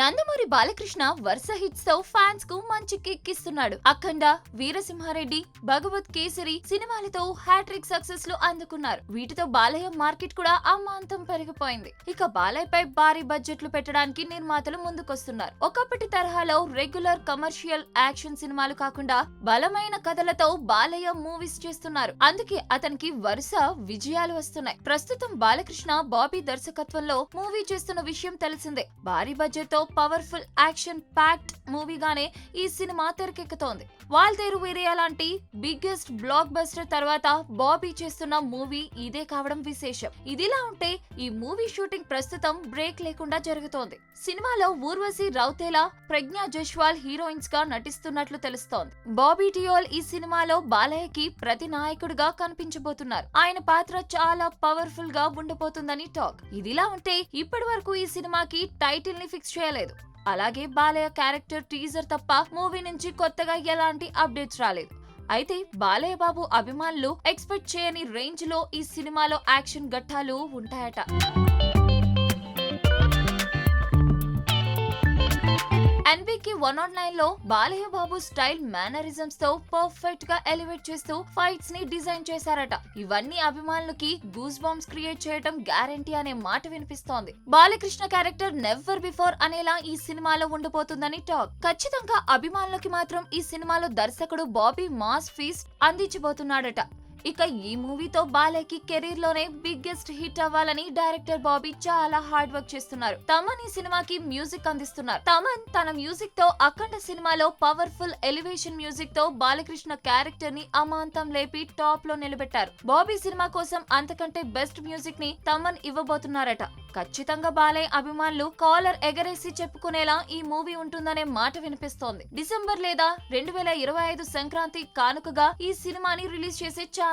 నందమూరి బాలకృష్ణ వరుస హిట్స్తో ఫ్యాన్స్కు మంచి కిక్ ఇస్తున్నాడు. అఖండ వీరసింహారెడ్డి భగవత్ కేసరి సినిమాలతో హ్యాట్రిక్ సక్సెస్లు అందుకున్నారు. వీటితో బాలయ్య మార్కెట్ కూడా అమాంతం పెరిగిపోయింది. ఇక బాలయ్య పై భారీ బడ్జెట్లు పెట్టడానికి నిర్మాతలు ముందుకొస్తున్నారు. ఒకప్పటి తరహాలో రెగ్యులర్ కమర్షియల్ యాక్షన్ సినిమాలు కాకుండా బలమైన కథలతో బాలయ్య మూవీస్ చేస్తున్నారు. అందుకే అతనికి వరుస విజయాలు వస్తున్నాయి. ప్రస్తుతం బాలకృష్ణ బాబీ దర్శకత్వంలో మూవీ చేస్తున్న విషయం తెలిసిందే. భారీ బడ్జెట్తో పవర్ఫుల్ యాక్షన్ ప్యాక్డ్ మూవీగానే ఈ సినిమా తెరకెక్కుతోంది. వాల్తేరు వీరయ్య లాంటి బిగ్గెస్ట్ బ్లాక్ బస్టర్ తర్వాత బాబీ చేస్తున్న మూవీ ఇదే కావడం విశేషం. ఇదిలా ఉంటే ఈ మూవీ షూటింగ్ ప్రస్తుతం బ్రేక్ లేకుండా జరుగుతోంది. సినిమాలో ఊర్వశి రౌతేలా ప్రజ్ఞా జైస్వాల్ హీరోయిన్స్గా నటిస్తున్నట్లు తెలుస్తోంది. బాబీ టియోల్ ఈ సినిమాలో బాలయ్యకి ప్రతి నాయకుడిగా కనిపించబోతున్నారు. ఆయన పాత్ర చాలా పవర్ఫుల్గా ఉండబోతుందని టాక్. ఇదిలా ఉంటే ఇప్పటి వరకు ఈ సినిమాకి టైటిల్ని ఫిక్స్ చేయలేదు. అలాగే బాలయ్య క్యారెక్టర్ టీజర్ తప్ప మూవీ నుంచి కొత్తగా ఎలాంటి అప్డేట్స్ రాలేదు. అయితే బాలయ్య బాబు అభిమానులు ఎక్స్పెక్ట్ చేయని రేంజ్లో ఈ సినిమాలో యాక్షన్ ఘట్టాలు ఉంటాయట. వన్ నాట్ నైన్లో బాలయ్య బాబు స్టైల్ మేనరిజమ్స్తో పర్ఫెక్ట్గా ఎలివేట్ చేస్తూ ఫైట్స్ని డిజైన్ చేశారట. ఇవన్నీ అభిమానులకి గూస్ బాంబ్స్ క్రియేట్ చేయడం గ్యారంటీ అనే మాట వినిపిస్తోంది. బాలకృష్ణ క్యారెక్టర్ నెవర్ బిఫోర్ అనేలా ఈ సినిమాలో ఉండిపోతుందని టాక్ ఖచ్చితంగా అభిమానులకి మాత్రం ఈ సినిమాలో దర్శకుడు బాబీ మాస్ ఫీస్ట్ అందించబోతున్నాడట. ఇక ఈ మూవీతో బాలయ్యకి కెరీర్లోనే బిగ్గెస్ట్ హిట్ అవ్వాలని డైరెక్టర్ బాబీ చాలా హార్డ్ వర్క్ చేస్తున్నారు. తమన్ ఈ సినిమాకి మ్యూజిక్ అందిస్తున్నారు. తమన్ తన మ్యూజిక్తో అఖండ సినిమాలో పవర్ఫుల్ ఎలివేషన్ మ్యూజిక్తో బాలకృష్ణ క్యారెక్టర్ని అమాంతం లేపి టాప్లో నిలబెట్టారు. బాబీ సినిమా కోసం అంతకంటే బెస్ట్ మ్యూజిక్ని తమన్ ఇవ్వబోతున్నారట. ఖచ్చితంగా బాలయ్య అభిమానులు కాలర్ ఎగరేసి చెప్పుకునేలా ఈ మూవీ ఉంటుందనే మాట వినిపిస్తోంది. డిసెంబర్ లేదా రెండు వేల ఇరవై ఐదు సంక్రాంతి కానుకగా ఈ సినిమాని రిలీజ్ చేసే ఛాన్స్